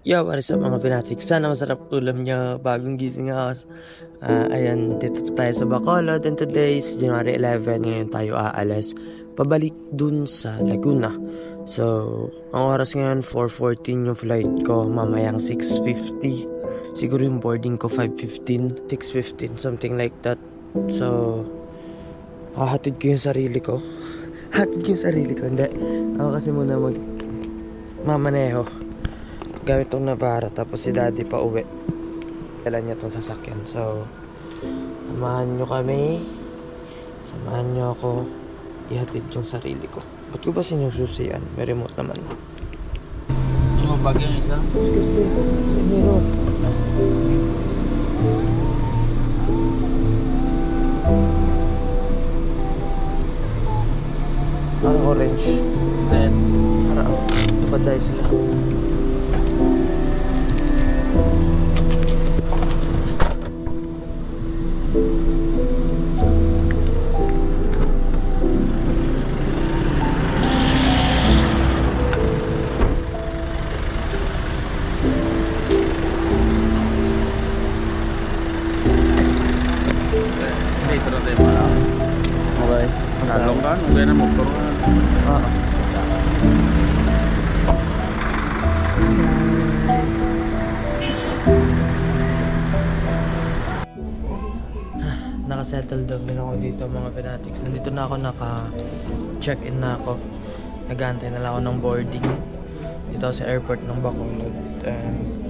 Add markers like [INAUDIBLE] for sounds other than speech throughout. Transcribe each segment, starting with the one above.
Yo, what is up mga pinatik? Sana masarap ulam nyo bagong gising ako. Ah, ayan, dito tayo sa Bacolod and today is January 11. Ngayon tayo aalis pabalik dun sa Laguna. So, ang oras ngayon 4.14 yung flight ko, mamayang 6.50. Siguro yung boarding ko 5.15, 6.15, something like that. So, hahatid ko yung sarili ko. [LAUGHS] Hatid ko yung sarili ko. Hindi. Ako kasi muna mag mamaneho gamit tong Navara tapos si daddy pa uwi. Kailan niya tong sasakyan. So samahan nyo kami. Samahan nyo ako. Ihatid yung sarili ko. Ba't ko ba sinususian may remote naman. Yung bag yung isa? excuse me. Meron parang orange. Red. parang tupaday sila Dito na tayo pala. okay Nalong ka? Huwag na motor ka. Oo. Nakasettle down din ako dito mga fanatics. Nandito na ako naka-check-in na ako. Nagantay na lang ako ng boarding. Dito sa airport ng Bacolod. And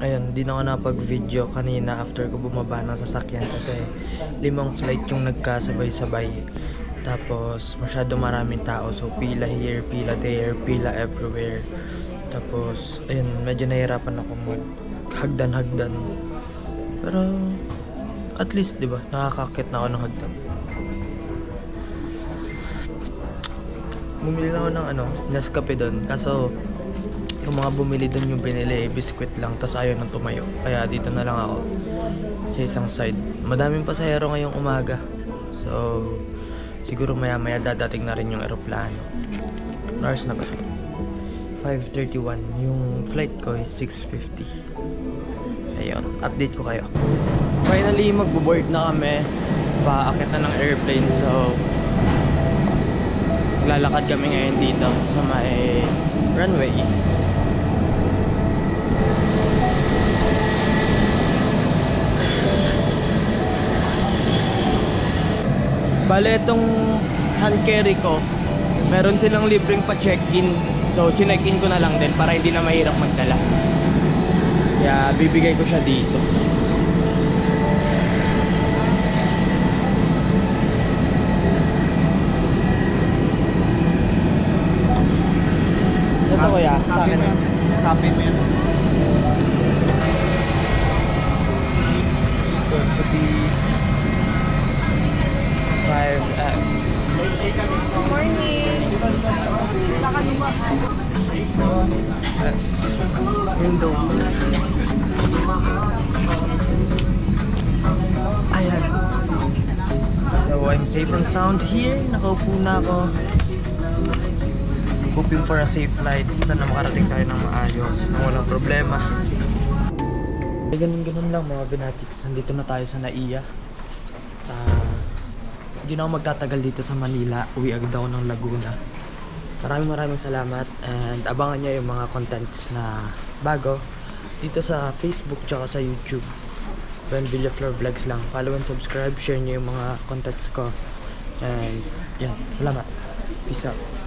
ayun, di na ako napag-video kanina after ko bumaba ng sasakyan kasi limang flight yung nagkasabay-sabay. Tapos masyado maraming tao so pila here, pila there, pila everywhere. Tapos ayun, medyo nahirapan ako maghagdan-hagdan. Pero at least 'di ba, nakakakit na ako ng hagdan. Bumili lang ako ng ano, Nescafe doon. Kaso yung mga bumili doon yung binili, eh, biskwit lang, tas ayaw nang tumayo. Kaya dito na lang ako sa isang side. Madaming pasahero ngayong umaga. So, siguro maya maya dadating na rin yung eroplano. Ano oras na ba? 5.31. Yung flight ko is 6.50. Ayun, update ko kayo. Finally, magbo-board na kami. Paakit na ng airplane. So, lalakad kami ngayon dito sa may runway. Bale, itong hand carry ko, meron silang libreng pa-check-in. So, chinek-in ko na lang din para hindi na mahirap magdala. Kaya, bibigay ko siya dito. Ito kuya, sa akin. Copy mo yan. Yes. Window. Ayan. So, I'm safe and sound here. Nakaupo na ako. Hoping for a safe flight. Sana makarating tayo ng maayos, nang walang problema. Ganun-ganun lang mga binatics. Nandito na tayo sa NAIA. Ah, hindi na ako magtatagal dito sa Manila. Uwi agad ako ng Laguna. Maraming maraming salamat and abangan nyo yung mga contents na bago dito sa Facebook tsaka sa YouTube. Ben Villaflor Vlogs lang. Follow and subscribe. Share nyo yung mga contents ko. And yan. Salamat. Peace out.